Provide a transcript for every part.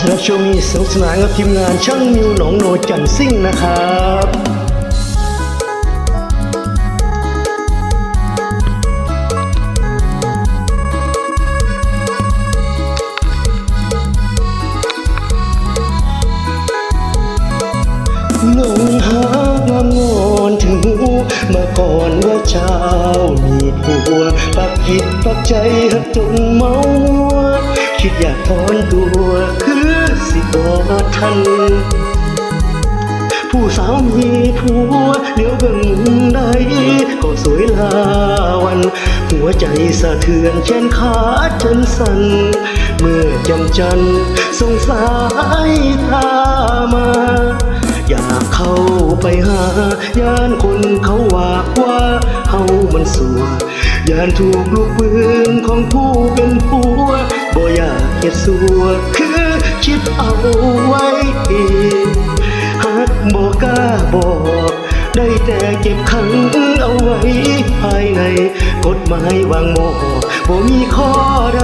สำหรับช่วงนี้สนุกสนานกับทีมงานช่างนิวหนองโนจันซิ่งนะครับหลงหางามงอนถึงหูมาก่อนว่าเจ้ามีผัวปักจิตปักใจหักจนเมามัวคิดอยากถอนตัวค สิบอทัน ผู้สาวมีผัวเดี๋ยวเบิ่งได้ก็สวยลาวัน หัวใจสะเทือนแขนขาจนสั่น เมื่อจำจันสงสายตามา อยากเข้าไปหา ย่านคนเขาว่าว่าเฮามันสัวย่านถูกลูกปืนของผู้เป็นผัวบ่อยากเฮ็ดสัวคือ คิดเอาไว้เองหากบอกกล้าบอก ได้แต่เก็บขังเอาไว้ ภายใน กฎหมายวางหมอบ่มีข้อใด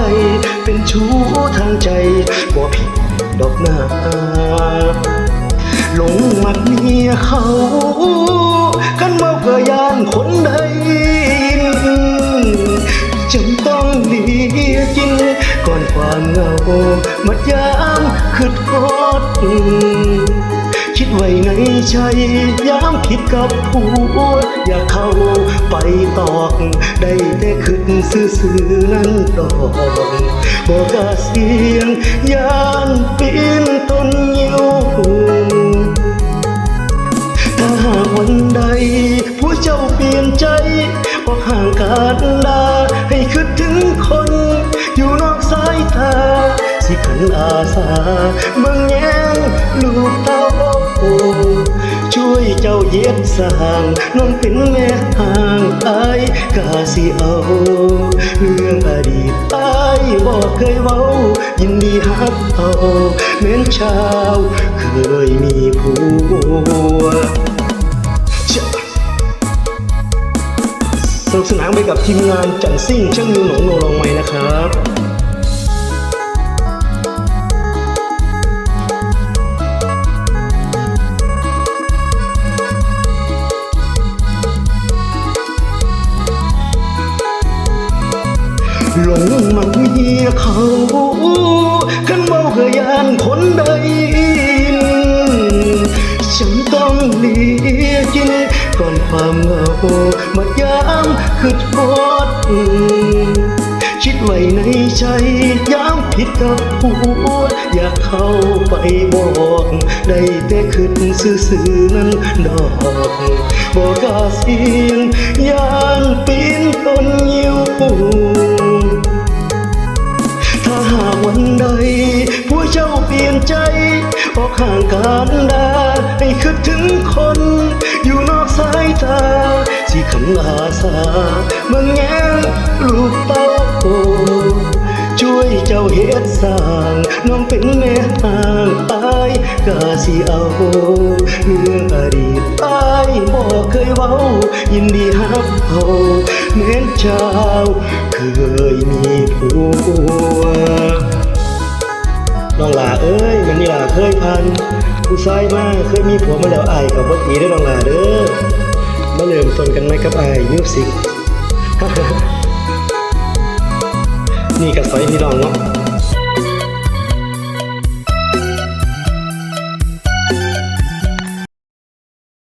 เป็นชู้ทางใจบ่ผิดดอกหน้าหลงมักเมียเขา กันเมาเพื่อยานคนใดจำต้องหลีกินก่อนความเหงา คิดไว้ในใจยามคิดกับผู้อย่าเข้าไปตอก ได้แต่ขึ้นซื่อๆนั้นดอกบอกกาเสียงยานปีนต้นยิวถ้าหากวันใด ขันอาสาเมืองแย้งลูกเต้าช่วยเจ้าเย็บสางน้องเป็นแม่ห่างอายกาสิเอา เรื่องอดีตอายบอกเคยเว้า ยินดีฮับเอาแม้นชาวเคยมีผัวสนุกสนานไปกับทีมงานจันซิ่งช่างนิวหนองโนลองไหมนะครับ ลงมักเมียเขากันเมาเพื่อยานคนใดฉันต้องหลีกกินก่อนความเหงามัดยามคือทอดคิดไว้ในใจยามผิดกับผัวอยากเข้าไปบอกได้แต่ขึ้นซื่อๆนั้นดอกบอกกาเสียงยานปีนต้นยิวถ้าหากวันใดผู้เจ้าเปลี่ยนใจ ออกห่างกันดาให้คิดถึงคน อยู่นอกสายตาสิขันอาสาเมืองแง่ลูกเต้าช่วยเจ้าเฮ็ดสร้างน้องเป็นแม่ห่างอายกาสิเอาเรื่องอดีตอายบอกเคยเว้า ยินดีฮับเอาแม้นเจ้าเคยมีผัว น้องหลาเอ้ยมันนี่ล่ะเคยพันผู้ชายมากเคยมีผัวมาแล้วอายกับบ่ตีได้น้องหลาเด้อมาเริ่มต้นกันไหมครับอายมิวสิกนี่กับสอยพี่น้องเนาะ